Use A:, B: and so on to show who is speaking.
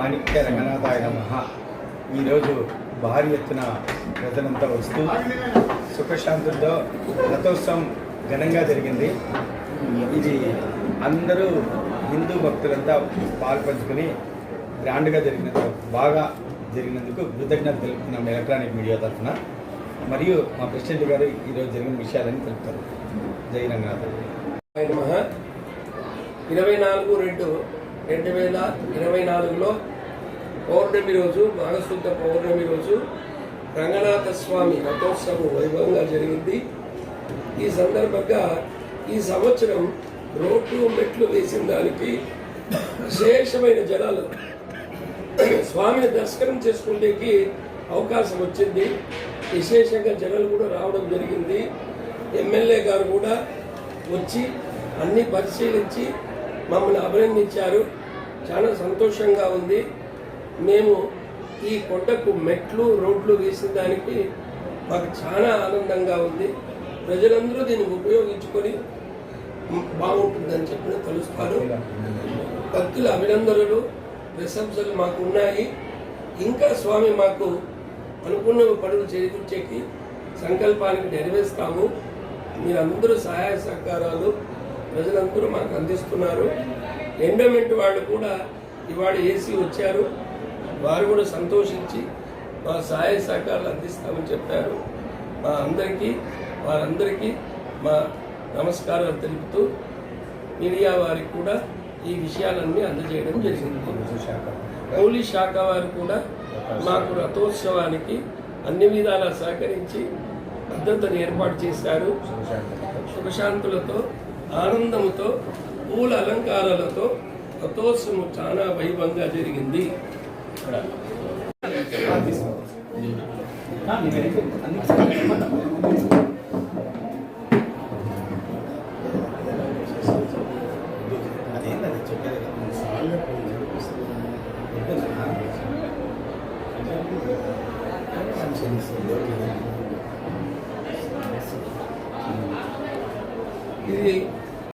A: మాణిక్య రంగనాథాయ నమః. ఈరోజు భారీ ఎత్తున ప్రజలంతా వస్తూ సుఖశాంతులతో రథోత్సవం ఘనంగా జరిగింది. ఇది అందరూ హిందూ భక్తులంతా పాల్పంచుకొని గ్రాండ్గా జరిగినందుకు బాగా జరిగినందుకు కృతజ్ఞత తెలుపుతున్నాం ఎలక్ట్రానిక్ మీడియా తరఫున. మరియు మా ప్రెసిడెంట్ గారు ఈరోజు జరిగిన విషయాలని తెలుపుతారు. జై రంగనాథ్.
B: మహా ఇరవై నాలుగు రెండు రెండు వేల ఇరవై నాలుగులో పౌర్ణమి రోజు మాఘశుద్ధ పౌర్ణమి రోజు రంగనాథ స్వామి రథోత్సవం వైభవంగా జరిగింది. ఈ సందర్భంగా ఈ సంవత్సరం రోడ్లు మెట్లు వేసిన దానికి విశేషమైన జనాలు స్వామిని దర్శనం చేసుకునేకి అవకాశం వచ్చింది. విశేషంగా జనాలు కూడా రావడం జరిగింది. ఎమ్మెల్యే గారు కూడా వచ్చి అన్ని పరిశీలించి మమ్మల్ని అభినందించారు. చాలా సంతోషంగా ఉంది. మేము ఈ కొండకు మెట్లు రోడ్లు వేసిన దానికి మాకు చాలా ఆనందంగా ఉంది. ప్రజలందరూ దీన్ని ఉపయోగించుకొని బాగుంటుందని చెప్పి తెలుస్తారు భక్తుల అభినందనలు ప్రశంసలు మాకు ఉన్నాయి ఇంకా స్వామి మాకు అనుకున్న పనులు చేకూర్చేకి సంకల్పానికి నెరవేరుస్తాము. మీరందరూ సహాయ సహకారాలు ప్రజలందరూ మాకు అందిస్తున్నారు. ఎండోమెంట్ వాళ్ళు కూడా ఇవాళ ఏసీ వచ్చారు. వారు కూడా సంతోషించి మా సహాయ సహకారాలు అందిస్తామని చెప్పారు. మా అందరికీ వారందరికీ మా నమస్కారాలు తెలుపుతూ మీడియా వారికి కూడా ఈ విషయాలన్నీ అందజేయడం జరిగింది. పోలీస్ శాఖ వారు కూడా మాకు రథోత్సవానికి అన్ని విధాలా సహకరించి భద్రతను ఏర్పాటు చేశారు. సుఖశాంతులతో ఆనందముతో పూల అలంకారాలతో రథోత్సవం చాలా వైభవంగా జరిగింది. ఇది